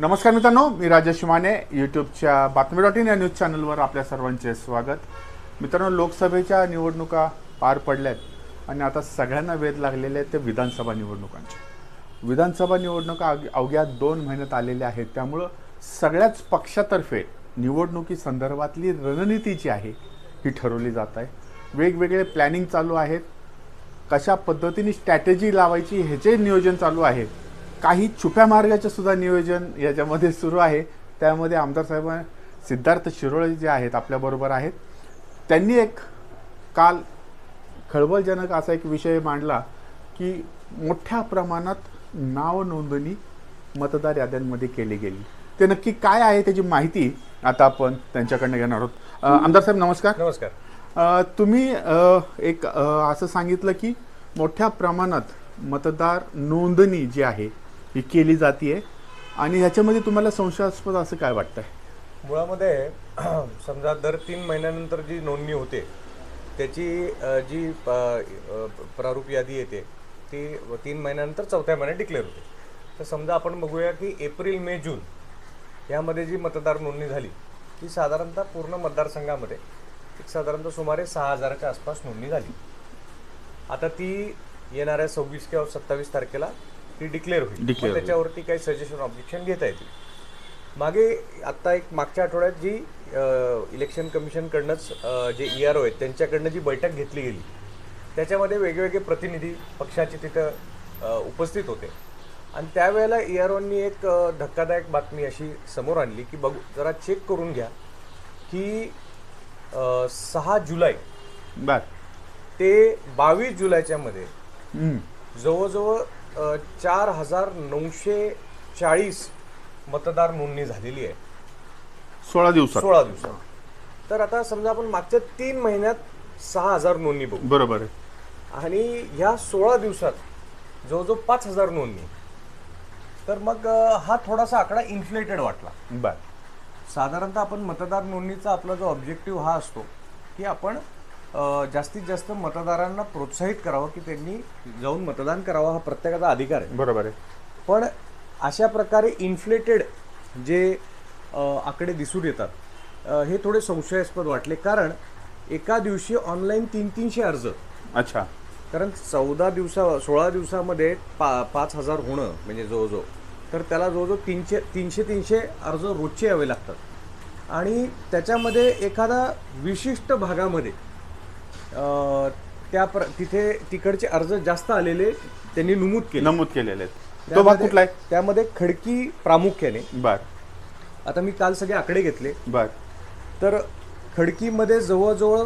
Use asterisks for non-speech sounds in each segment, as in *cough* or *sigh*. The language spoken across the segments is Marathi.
नमस्कार मित्रांनो मी राजेश माने यूट्यूबच्या बातमी डॉट इन या न्यूज चॅनलवर आपल्या सर्वांचे स्वागत. मित्रांनो लोकसभेच्या निवडणुका पार पडल्या आहेत आणि आता सगळ्यांना वेध लागलेले आहेत ते विधानसभा निवडणुकांचे. विधानसभा निवडणुका अग- अवघ्या दोन महिन्यात आलेल्या आहेत. त्यामुळं सगळ्याच पक्षातर्फे निवडणुकी संदर्भातली रणनीती जी आहे ही ठरवली जात आहे. वेगवेगळे प्लॅनिंग चालू आहेत. कशा पद्धतीने स्ट्रॅटेजी लावायची ह्याचे नियोजन चालू आहे. काही छुप्या मार्गाचे सुद्धा नियोजन याच्यामध्ये सुरू आहे. त्यामध्ये आमदार साहेब सिद्धार्थ शिरोळे जे आहेत आपल्याबरोबर आहेत. त्यांनी एक काल खळबळजनक असा एक विषय मांडला की मोठ्या प्रमाणात नाव नोंदणी मतदार याद्यांमध्ये केली गेली. ते नक्की काय आहे त्याची माहिती आता आपण त्यांच्याकडनं घेणार आहोत. आमदार साहेब नमस्कार. नमस्कार. तुम्ही एक असं सांगितलं की मोठ्या प्रमाणात मतदार नोंदणी जी आहे ही केली जाते आणि ह्याच्यामध्ये तुम्हाला संशयास्पद असं काय वाटतं आहे मुळामध्ये *clears throat* समजा दर तीन महिन्यानंतर जी नोंदणी होते त्याची जी प- प्रारूप यादी येते ती तीन महिन्यानंतर चौथ्या महिन्यात डिक्लेअर होते. तर समजा आपण बघूया की एप्रिल मे जून यामध्ये जी मतदार नोंदणी झाली ती साधारणतः पूर्ण मतदारसंघामध्ये एक साधारणतः सुमारे सहा हजाराच्या आसपास नोंदणी झाली. आता ती येणाऱ्या सव्वीस किंवा सत्तावीस तारखेला ती डिक्लेअर होईल Declare मग होईल. त्याच्यावरती काही सजेशन ऑब्जेक्शन घेता येतील मागे आत्ता एक मागच्या आठवड्यात जी इलेक्शन कमिशनकडनंच अ, जे ई आर ओ आहेत त्यांच्याकडनं जी बैठक घेतली गेली त्याच्यामध्ये वेगवेगळे प्रतिनिधी पक्षाचे तिथं अ, उपस्थित होते आणि त्यावेळेला ई आर ओनी एक अ, धक्कादायक बातमी अशी समोर आणली की बघू जरा चेक करून घ्या की अ, सहा जुलै बर ते बावीस जुलैच्या मध्ये हम्म. जवळजवळ चार हजार नऊशे चाळीस मतदार नोंदणी झालेली आहे. सोळा दिवसात. सोळा दिवसात. तर आता समजा आपण मागच्या तीन महिन्यात सहा हजार नोंदणी बघू. बरोबर आहे. आणि ह्या सोळा दिवसात जवळजवळ पाच हजार नोंदणी. तर मग हा थोडासा आकडा इन्फ्लेटेड वाटला. बर. साधारणतः आपण मतदार नोंदणीचा आपला जो ऑब्जेक्टिव्ह हा असतो की आपण जास्तीत जास्त मतदारांना प्रोत्साहित करावं की त्यांनी जाऊन मतदान करावं हा प्रत्येकाचा अधिकार आहे. बरोबर आहे. पण अशा प्रकारे इन्फ्लेटेड जे आकडे दिसून येतात हे थोडे संशयास्पद वाटले. कारण एका दिवशी ऑनलाईन तीन तीनशे अर्ज. अच्छा. कारण चौदा दिवसा सोळा दिवसामध्ये पा पाच हजार होणं म्हणजे जवळजवळ. तर त्याला जवळजवळ तीनशे तीनशे तीनशे अर्ज रोजचे यावे लागतात. आणि त्याच्यामध्ये एखादा विशिष्ट भागामध्ये त्या प्र तिथे तिकडचे अर्ज जास्त आलेले त्यांनी नमूद केले. नमूद केलेले आहेत. तो भाग त्यामध्ये- कुठला आहे? त्यामध्ये खडकी प्रामुख्याने. बर. आता मी काल सगळे आकडे घेतले. बर. तर खडकीमध्ये जवळजवळ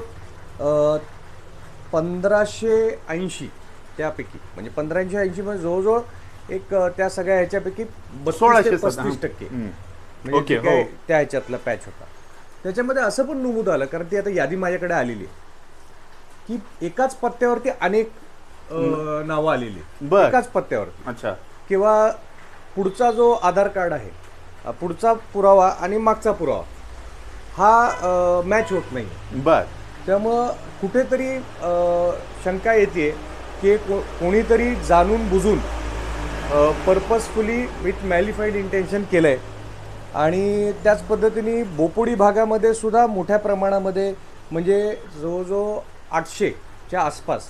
पंधराशे ऐंशी त्यापैकी म्हणजे पंधराशे ऐंशी मध्ये जवळजवळ एक अ, त्या सगळ्या ह्याच्यापैकी सोळाशे. पस्तीस टक्के. म्हणजे ओके, ते काय हो. त्या ह्याच्यातला पॅच होता. त्याच्यामध्ये असं पण नमूद आलं कारण ती आता यादी माझ्याकडे आलेली आहे. की एकाच पत्त्यावरती अनेक अ, नावं आलेली. बर. एकाच पत्त्यावरती. अच्छा. किंवा पुढचा जो आधार कार्ड आहे अ, पुढचा पुरावा आणि मागचा पुरावा हा मॅच होत नाही बर. त्यामुळं कुठेतरी अ, शंका येते की को कोणीतरी जाणून बुजून पर्पजफुली विथ मॅलिफाईड इंटेन्शन केलं आहे आणि त्याच पद्धतीने बोपोडी भागामध्ये सुद्धा मोठ्या प्रमाणामध्ये म्हणजे जवळजवळ आठशेच्या आसपास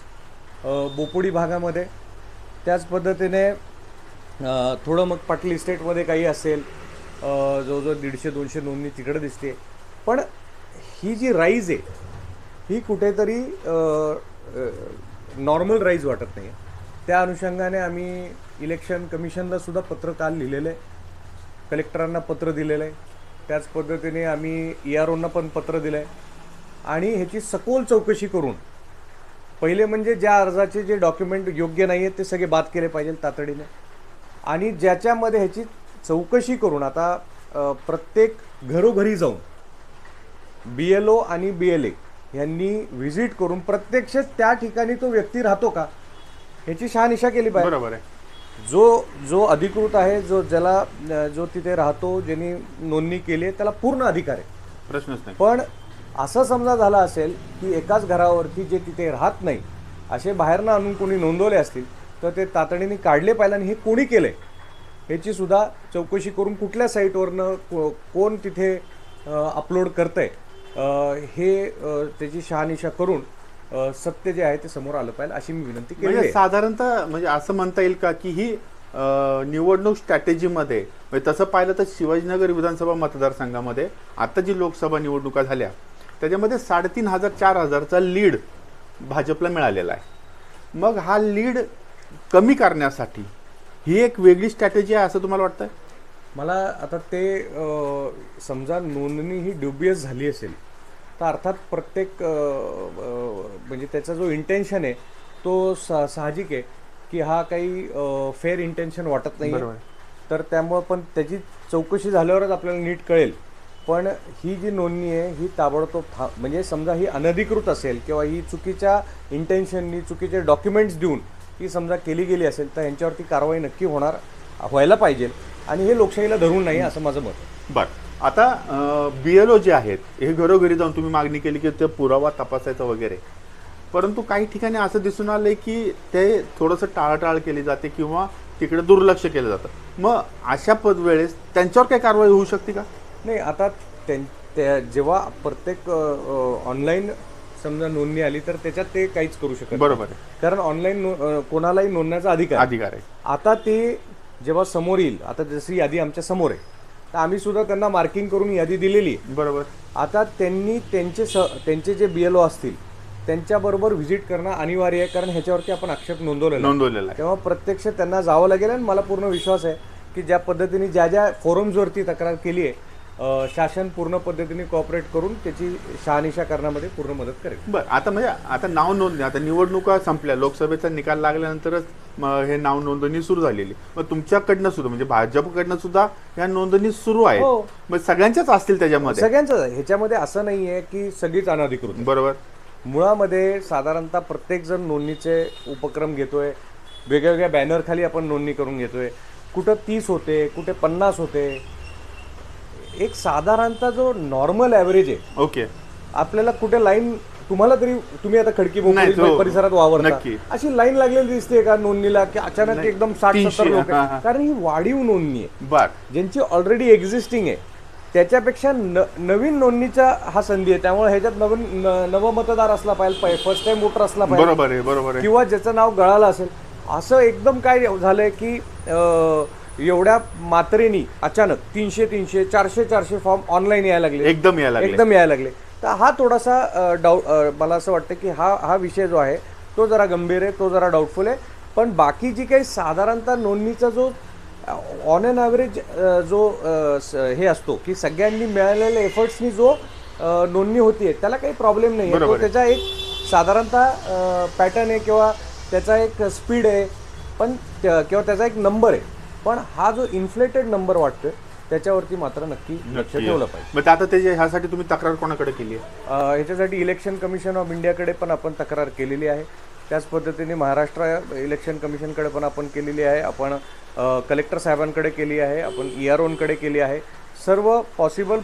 बोपोडी भागामध्ये. त्याच पद्धतीने थोडं मग पाटली इस्टेटमध्ये काही असेल जवळजवळ दीडशे दोनशे नोंदणी तिकडे दिसते. पण ही जी राईज आहे ही कुठेतरी नॉर्मल राईज वाटत नाही त्या अनुषंगाने आम्ही इलेक्शन कमिशनला सुद्धा पत्र काल लिहिलेलं आहे कलेक्टरांना पत्र दिलेलं आहे त्याच पद्धतीने आम्ही ई आर ओंना पण पत्र दिलं आहे आणि ह्याची सखोल चौकशी करून पहिले म्हणजे ज्या अर्जाचे जे डॉक्युमेंट योग्य नाही आहेत ते सगळे बाद केले पाहिजे तातडीने. आणि ज्याच्यामध्ये ह्याची चौकशी करून आता प्रत्येक घरोघरी जाऊन बी एल ओ आणि बी एल ए यांनी व्हिजिट करून प्रत्यक्ष त्या ठिकाणी तो व्यक्ती राहतो का ह्याची शहानिशा केली पाहिजे. बरोबर आहे. जो जो अधिकृत आहे जो ज्याला जो तिथे राहतो ज्यांनी नोंदणी केली आहे त्याला पूर्ण अधिकार आहे. प्रश्नच नाही. पण असं समजा झालं असेल की एकाच घरावरती जे तिथे राहत नाही असे बाहेरनं आणून कोणी नोंदवले असतील तर ते तातडीने काढले पाहिजे आणि हे कोणी केलंय? ह्याची सुद्धा चौकशी करून कुठल्या साईटवरनं को- कोण तिथे अपलोड करतंय अ, हे त्याची शहानिशा करून सत्य जे आहे ते समोर आलं पाहिजे अशी मी विनंती केली म्हणजे आहे. साधारणतः म्हणजे असं म्हणता येईल का की ही निवडणूक स्ट्रॅटेजीमध्ये म्हणजे तसं पाहिलं तर शिवाजीनगर विधानसभा मतदारसंघामध्ये आता जी लोकसभा निवडणुका झाल्या त्याच्यामध्ये साडेतीन हजार चार हजारचा लीड भाजपला मिळालेला आहे. मग हा लीड कमी करण्यासाठी ही एक वेगळी स्ट्रॅटेजी आहे असं तुम्हाला वाटतंय? मला आता ते समजा नोंदणी ही ड्युबियस झाली असेल तर अर्थात प्रत्येक म्हणजे त्याचा जो इंटेन्शन आहे तो सा साहजिक आहे की हा काही फेअर इंटेन्शन वाटत नाही. तर त्यामुळं पण त्याची चौकशी झाल्यावरच आपल्याला नीट कळेल. पण ही जी नोंदणी आहे ही ताबडतोब था म्हणजे समजा ही अनधिकृत असेल किंवा ही चुकीच्या इंटेन्शननी चुकीचे डॉक्युमेंट्स देऊन ही समजा केली गेली असेल तर यांच्यावरती कारवाई नक्की होणार व्हायला पाहिजे. आणि हे लोकशाहीला धरून नाही असं माझं मत बरं. आता बी एल ओ जे आहेत हे घरोघरी जाऊन तुम्ही मागणी केली की ते पुरावा तपासायचा वगैरे. परंतु काही ठिकाणी असं दिसून आलंय की ते थोडंसं टाळाटाळ केली जाते किंवा तिकडे दुर्लक्ष केलं जातं. मग अशा पद वेळेस त्यांच्यावर काही कारवाई होऊ शकते का? नाही आता त्यां त्या जेव्हा प्रत्येक ऑनलाईन समजा नोंदणी आली तर त्याच्यात ते काहीच करू शकत. बरोबर कारण ऑनलाईन कोणालाही नोंदण्याचा अधिकार. अधिकार आहे आता ते जेव्हा समोर येईल आता जशी यादी आमच्यासमोर आहे तर आम्ही सुद्धा त्यांना मार्किंग करून यादी दिलेली आहे बरोबर आता त्यांनी त्यांचे स त्यांचे जे बी एल ओ असतील त्यांच्याबरोबर व्हिजिट करणं अनिवार्य आहे कारण ह्याच्यावरती आपण आक्षेप नोंदवलेला. नोंदवलेला तेव्हा प्रत्यक्ष त्यांना जावं लागेल आणि मला पूर्ण विश्वास आहे की ज्या पद्धतीने ज्या ज्या फोरम्सवरती तक्रार केली आहे शासन पूर्ण पद्धतीने कॉपरेट करून त्याची शहानिशा करण्यामध्ये पूर्ण मदत करेल. बर आता म्हणजे आता नाव नोंदणी आता निवडणुका संपल्या लोकसभेचा निकाल लागल्यानंतरच हे नाव नोंदणी सुरू झालेली. मग तुमच्याकडनं सुद्धा म्हणजे भाजपकडनं सुद्धा या नोंदणी सुरू आहे हो. मग सगळ्यांच्याच असतील त्याच्यामध्ये? सगळ्यांचं. ह्याच्यामध्ये असं नाही आहे की सगळीच अनधिकृत आहे. बरोबर. मुळामध्ये साधारणतः प्रत्येक जण नोंदणीचे उपक्रम घेतोय. वेगवेगळ्या बॅनर खाली आपण नोंदणी करून घेतोय. कुठं तीस होते कुठे पन्नास होते एक साधारणतः जो नॉर्मल ॲव्हरेज आहे ओके आपल्याला कुठे लाईन तुम्हाला तरी तुम्ही आता खडकी नाही, तो- परिसरात वावरता. नक्की. अशी लाईन लागलेली दिसते का नोंदणीला की अचानक एकदम साठ तीनशे, सत्तर लोक. हा, हा. कारण ही वाढीव नोंदणी आहे. बर. ज्यांची ऑलरेडी एक्झिस्टिंग आहे त्याच्यापेक्षा न नवीन नोंदणीचा हा संधी आहे. त्यामुळे ह्याच्यात नवीन न- नवमतदार असला पाहिजे फर्स्ट टाइम वोटर असला पाहिजे. बरोबर आहे बरोबर आहे. किंवा ज्याचं नाव गळालं असेल. असं एकदम काय झालंय की अं, एवढ्या मात्रेनी अचानक तीनशे तीनशे चारशे चारशे फॉर्म ऑनलाईन यायला लागले. एकदम यायला लागले. एकदम यायला लागले. तर हा थोडासा डाऊ मला असं वाटतं की हा हा विषय जो आहे तो जरा गंभीर आहे तो जरा डाऊटफुल आहे. पण बाकी जी काही साधारणतः नोंदणीचा जो ऑन अन ॲव्हरेज जो हे असतो की सगळ्यांनी मिळालेल्या एफर्ट्सनी जो नोंदणी होतीये त्याला काही प्रॉब्लेम नाही आहे तो त्याचा एक साधारणतः पॅटर्न आहे किंवा त्याचा एक स्पीड आहे. पण किंवा त्याचा एक नंबर आहे. पण हा जो इन्फ्लेटेड नंबर वाटतोय त्याच्यावरती मात्र नक्की लक्ष ठेवलं पाहिजे. मग आता त्याच्या ह्यासाठी तुम्ही तक्रार कोणाकडे केली आहे? ह्याच्यासाठी इलेक्शन कमिशन ऑफ इंडियाकडे पण आपण तक्रार केलेली आहे. त्याच पद्धतीने महाराष्ट्र इलेक्शन कमिशनकडे पण आपण केलेली आहे. आपण कलेक्टर साहेबांकडे केली आहे. आपण ई आर ओनकडे केली आहे. सर्व पॉसिबल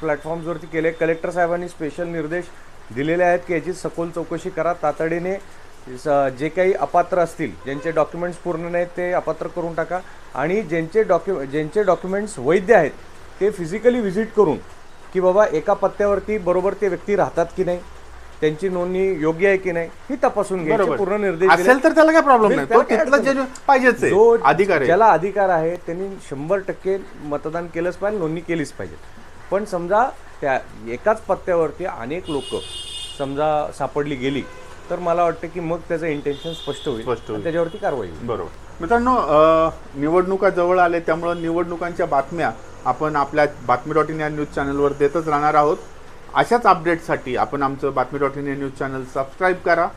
प्लॅटफॉर्म्सवरती केले. कलेक्टर साहेबांनी स्पेशल निर्देश दिलेले आहेत की याची सखोल चौकशी करा. तातडीने जे काही अपात्र असतील ज्यांचे डॉक्युमेंट्स पूर्ण नाहीत ते अपात्र करून टाका. आणि ज्यांचे डॉक्यु ज्यांचे डॉक्युमेंट्स वैध आहेत ते फिजिकली व्हिजिट करून की बाबा एका पत्त्यावरती बरोबर ते व्यक्ती राहतात की नाही त्यांची नोंदणी योग्य आहे की नाही ही तपासून घ्यायचे पूर्ण निर्देश. असेल तर त्याला काय प्रॉब्लेम नाही. अडचण जे अधिकार ज्याला अधिकार आहे त्यांनी शंभर टक्के मतदान केलंच पाहिजे नोंदणी केलीच पाहिजे. पण समजा त्या एकाच पत्त्यावरती अनेक लोक समजा सापडली गेली तर मला वाटतं की मग त्याचं इंटेन्शन स्पष्ट होईल. स्पष्ट होईल. आणि त्याच्यावरती कारवाई होईल. बरोबर. मित्रांनो अ, निवडणुका जवळ आले त्यामुळं निवडणुकांच्या बातम्या आपण आपल्या बातमी डॉट इन या न्यूज चॅनलवर देतच राहणार आहोत. अशाच अपडेटसाठी आपण आमचं बातमी डॉट इन या न्यूज चॅनल सबस्क्राईब करा.